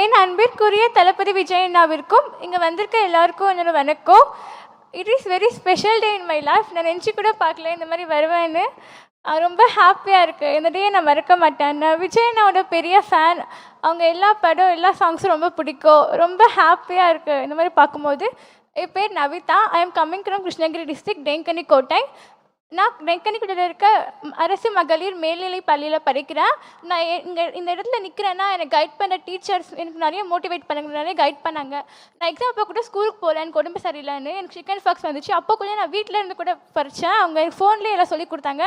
என் அன்பிற்குரிய தளபதி விஜய் அண்ணாவிற்கும் இங்கே வந்திருக்க எல்லாருக்கும் என்னோட வணக்கம். It is very special day in my life நான் நினச்சி கூட பார்க்கல இந்த மாதிரி வருவேன்னு. ரொம்ப ஹாப்பியாக இருக்குது இந்த டே நான் மறக்க மாட்டேன். நான் விஜய் அண்ணாவோட பெரிய ஃபேன் அவங்க எல்லா படம் எல்லா சாங்ஸும் ரொம்ப பிடிக்கும். ரொம்ப ஹாப்பியாக இருக்குது இந்த மாதிரி பார்க்கும்போது என் பேர் Navitha. I am coming from Krishnagiri district Denkanikottai நான் நெக்கனிக்குடியில் இருக்க அரசு மகளிர் மேல்நிலை பள்ளியில் படிக்கிறேன். நான் இங்கே இந்த இடத்துல நிற்கிறேன்னா எனக்கு கைட் பண்ண டீச்சர்ஸ் எனக்கு நிறைய மோட்டிவேட் பண்ணாங்க நிறைய கைட் பண்ணாங்க. நான் எக்ஸாம் அப்போ கூட ஸ்கூலுக்கு போகல எனக்கு உடம்பு சரியில்லைன்னு எனக்கு சிக்கன் ஃபாக்ஸ் வந்துச்சு. அப்போ கூட நான் வீட்டில் இருந்து கூட படித்தேன் அவங்க எனக்கு ஃபோன்லேயே எல்லாம் சொல்லி கொடுத்தாங்க.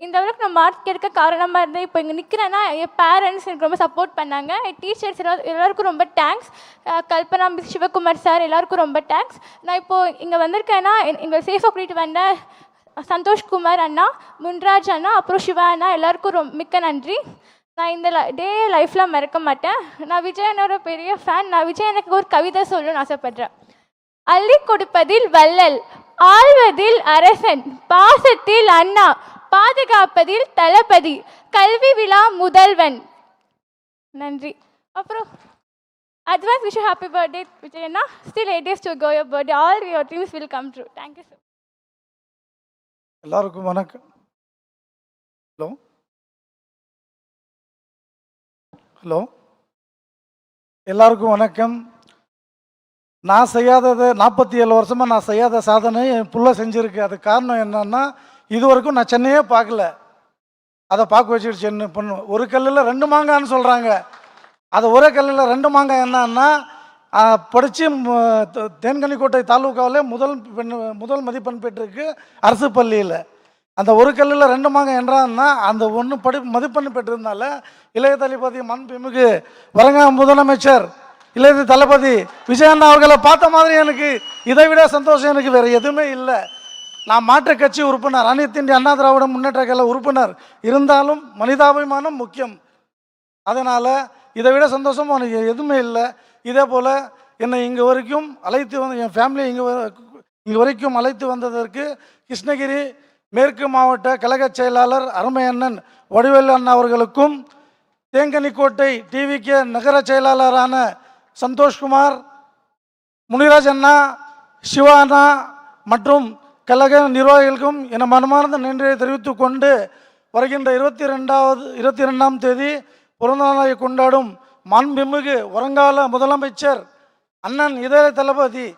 இந்த அளவுக்கு நான் மார்க் எடுக்க காரணமாக இருந்தேன். இப்போ இங்கே நிற்கிறேன்னா என் பேரண்ட்ஸ் எனக்கு ரொம்ப சப்போர்ட் பண்ணாங்க. என் டீச்சர்ஸ் எல்லாரும் எல்லாருக்கும் ரொம்ப thanks Kalpana miss Sivakumar sir எல்லாருக்கும் ரொம்ப தேங்க்ஸ் நான் இப்போது இங்கே வந்திருக்கேன்னா என்- எங்களை சேஃபாக கூட்டிகிட்டு வந்தேன் சந்தோஷ்குமார் அண்ணா முன்ராஜ் அண்ணா அப்புறம் சிவா அண்ணா எல்லாருக்கும் ரொம்ப மிக்க நன்றி. நான் இந்த டே லைஃப்பில் மறக்க மாட்டேன். நான் விஜய் அண்ணாவோட பெரிய ஃபேன். நான் விஜய் எனக்கு ஒரு கவிதை சொல்லணும்னு ஆசைப்பட்றேன். அள்ளி கொடுப்பதில் வள்ளல் ஆழ்வதில் அரசன் பாசத்தில் அண்ணா பாதுகாப்பதில் தளபதி கல்வி விழா முதல்வன். நன்றி. அப்புறம் advance wish happy birthday Vijay Anna. Still eight days to go your birthday all your dreams will come true thank you sir எல்லாருக்கும் வணக்கம். ஹலோ. ஹலோ. எல்லாருக்கும் வணக்கம். நான் செய்யாதது நாற்பத்தி ஏழு வருஷமாக நான் செய்யாத சாதனை என் புள்ள செஞ்சுருக்கு. அது காரணம் என்னன்னா இது வரைக்கும் நான் சென்னையே பார்க்கல. அதை பார்க்க வச்சுட்டு சென்னை பொண்ணு. ஒரு கல்லில் ரெண்டு மாங்கான்னு சொல்கிறாங்க அது ஒரே கல்லில் ரெண்டு மாங்காய் என்னன்னா படித்து தேன்கனிக்கோட்டை தாலுகாவில் முதல் பெண் முதல் மதிப்பெண் பெற்றிருக்கு அரசு பள்ளியில். அந்த ஒரு கல்லில் ரெண்டு மாங்க என்றான்னா அந்த ஒன்று படி மதிப்பெண் பெற்றிருந்தால இளைய தளபதி மண்புமிகு வரங்க முதலமைச்சர் இளைய தளபதி விஜயண்ணா அவர்களை பார்த்த மாதிரி எனக்கு இதை விட சந்தோஷம் எனக்கு வேறு எதுவுமே இல்லை. நான் மாற்றுக் கட்சி உறுப்பினர் அனைத்து இந்திய அண்ணா திராவிட முன்னேற்ற கழக உறுப்பினர். இருந்தாலும் மனிதாபிமானம் முக்கியம். அதனால் இதை விட சந்தோஷம் எனக்கு எதுவுமே இல்லை. இதே போல் என்னை இங்கே வரைக்கும் அழைத்து வந்து என் ஃபேமிலி இங்கே இங்கே வரைக்கும் அழைத்து வந்ததற்கு கிருஷ்ணகிரி மேற்கு மாவட்ட கழக செயலாளர் அருமையண்ணன் வடிவேல் அண்ணா அவர்களுக்கும் தேங்கனிக்கோட்டை டிவிகே நகர செயலாளரான சந்தோஷ்குமார் முனிராஜ் அண்ணா சிவா அண்ணா மற்றும் கழக நிர்வாகிகளுக்கும் என மனமார்ந்த நன்றியை தெரிவித்துக் கொண்டு வருகின்ற இருபத்தி ரெண்டாவது இருபத்தி ரெண்டாம் தேதி பிறந்தநாளை கொண்டாடும் மாண்புமிகு வருங்கால முதலமைச்சர் அண்ணன் இதய தளபதி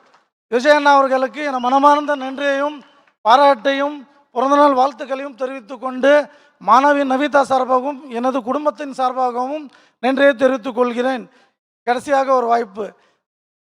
விஜயண்ணா அவர்களுக்கு என மனமார்ந்த நன்றியையும் பாராட்டையும் பிறந்தநாள் வாழ்த்துக்களையும் தெரிவித்துக் கொண்டு மாணவி நவிதா சார்பாகவும் எனது குடும்பத்தின் சார்பாகவும் நன்றியை தெரிவித்துக் கொள்கிறேன். கடைசியாக ஒரு வாய்ப்பு.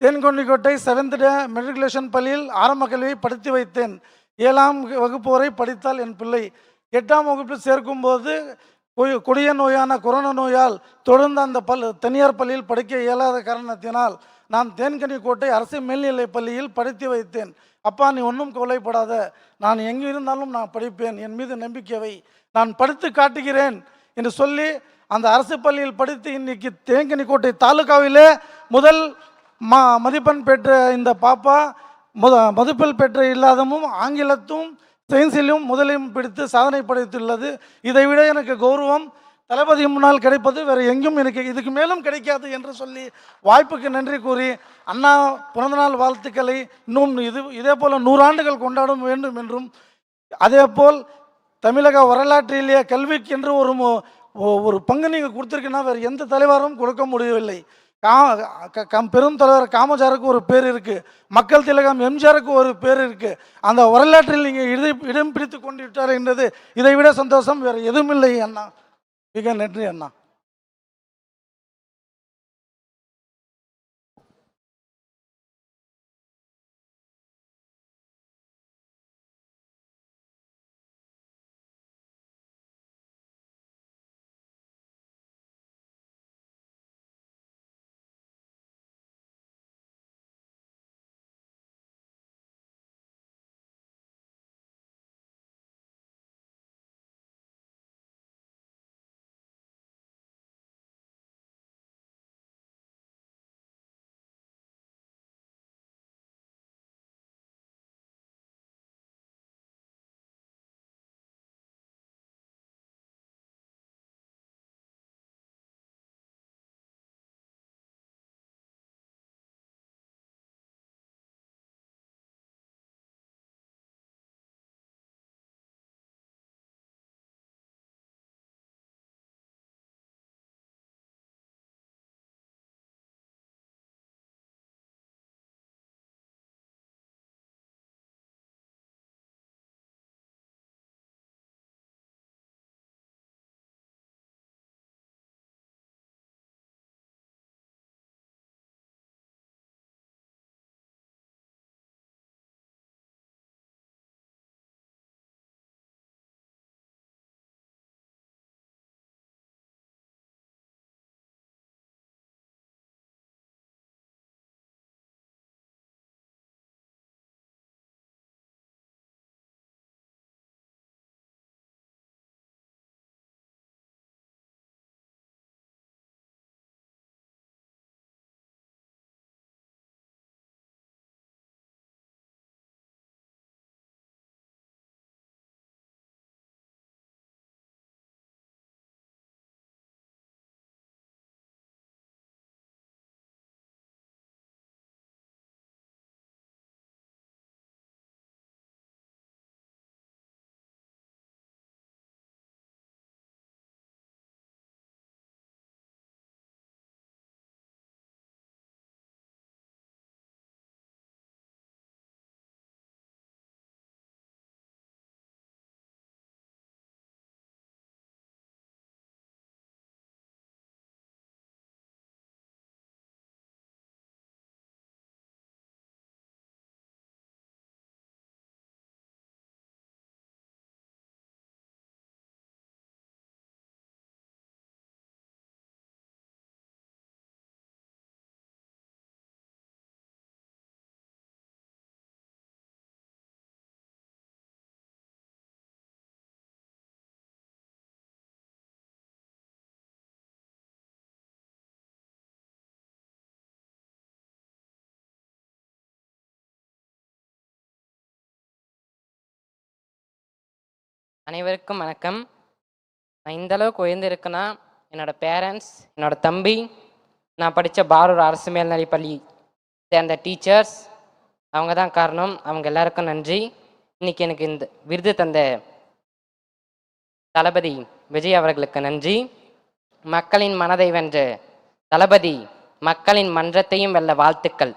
தேன்கொண்டிக்கோட்டை செவன்த் டே மெட்ரிகுலேஷன் பள்ளியில் ஆரம்ப கல்வியை படித்து வைத்தேன். ஏழாம் வகுப்பு வரை படித்தால் என் பிள்ளை. எட்டாம் வகுப்பில் சேர்க்கும்போது போது கொடிய நோயான கொரோனா நோயால் தொடர்ந்து அந்த பல் தனியார் பள்ளியில் படிக்க இயலாத காரணத்தினால் நான் தேன்கனிக்கோட்டை அரசு மேல்நிலைப் பள்ளியில் படித்து வைத்தேன். அப்பா நீ ஒன்றும் கவலைப்படாத. நான் எங்கே இருந்தாலும் நான் படிப்பேன். என் மீது நம்பிக்கைவை நான் படித்து காட்டுகிறேன் என்று சொல்லி அந்த அரசு பள்ளியில் படித்து இன்னைக்கு தேங்கனிக்கோட்டை தாலுகாவிலே முதல் மா மதிப்பெண் பெற்ற இந்த பாப்பா முத மதிப்பெண் பெற்ற இல்லாதமும் ஆங்கிலத்தும் சயின்ஸிலும் முதலையும் பிடித்து சாதனை படைத்துள்ளது. இதை விட எனக்கு கௌரவம் தளபதி முன்னால் கிடைப்பது வேறு எங்கும் எனக்கு இதுக்கு மேலும் கிடைக்காது என்று சொல்லி வாய்ப்புக்கு நன்றி கூறி அண்ணா பிறந்தநாள் வாழ்த்துக்களை இன்னும் இது இதே போல் நூறாண்டுகள் கொண்டாட வேண்டும் என்றும் அதேபோல் தமிழக வரலாற்றிலேயே கல்விக்கு என்று ஒரு ஒரு பங்கு நீங்கள் கொடுத்துருக்கீங்கன்னா வேறு எந்த தலைவரும் கொடுக்க முடியவில்லை. கம் பெரும் தலைவர் காமஜாருக்கு ஒரு பேர் இருக்குது மக்கள் திலகம் எம்ஜிஆருக்கு ஒரு பேர் இருக்குது அந்த வரலாற்றில் நீங்கள் இடம் இடம் பிடித்து கொண்டு விட்டார் என்றது இதை விட சந்தோஷம் வேறு எதுவும் இல்லை அண்ணா. மிக நன்றி அண்ணா. அனைவருக்கும் வணக்கம். நான் இந்தளவுக்கு உயர்ந்திருக்குன்னா உயர்ந்திருக்கேன்னா என்னோட பேரண்ட்ஸ் என்னோட தம்பி நான் படித்த பாரூர் அரசு மேல்நிலைப்பள்ளி சேர்ந்த டீச்சர்ஸ் அவங்க தான் காரணம். அவங்க எல்லாருக்கும் நன்றி. இன்னைக்கு எனக்கு இந்த விருது தந்த தளபதி விஜய் அவர்களுக்கு நன்றி. மக்களின் மனதை வென்ற தளபதி மக்களின் மன்றத்தையும் வெல்ல வாழ்த்துக்கள்.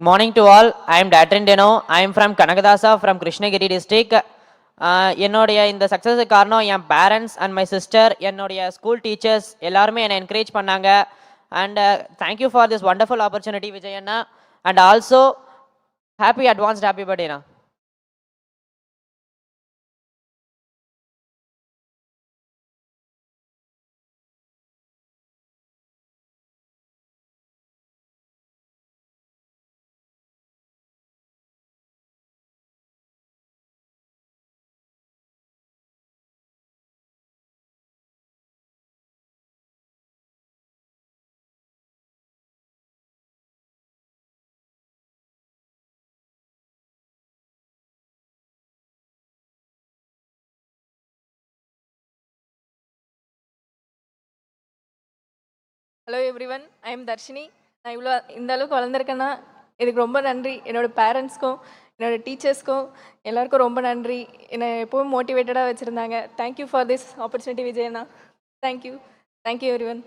Morning to all I am Datrin Deno. I am from Kanakadasa from Krishnagiri uh, என்னுடைய இந்த சக்ஸஸுக்கு காரணம் என் பேரண்ட்ஸ் அண்ட் மை சிஸ்டர் என்னுடைய ஸ்கூல் டீச்சர்ஸ் எல்லாருமே என்னை என்கரேஜ் பண்ணாங்க. And thank you for this wonderful opportunity Vijay Anna. And also happy advanced happy பர்த்டேண்ணா hello everyone I am Dharshini நான் இவ்வளோ இந்த அளவுக்கு வளர்ந்துருக்கேன்னா இதுக்கு ரொம்ப நன்றி. என்னோடய பேரண்ட்ஸ்க்கும் என்னோடய டீச்சர்ஸ்க்கும் எல்லாருக்கும் ரொம்ப நன்றி. என்னை எப்பவும் மோட்டிவேட்டடாக வச்சுருந்தாங்க. Thank you for this opportunity விஜயண்ணா thank you thank you everyone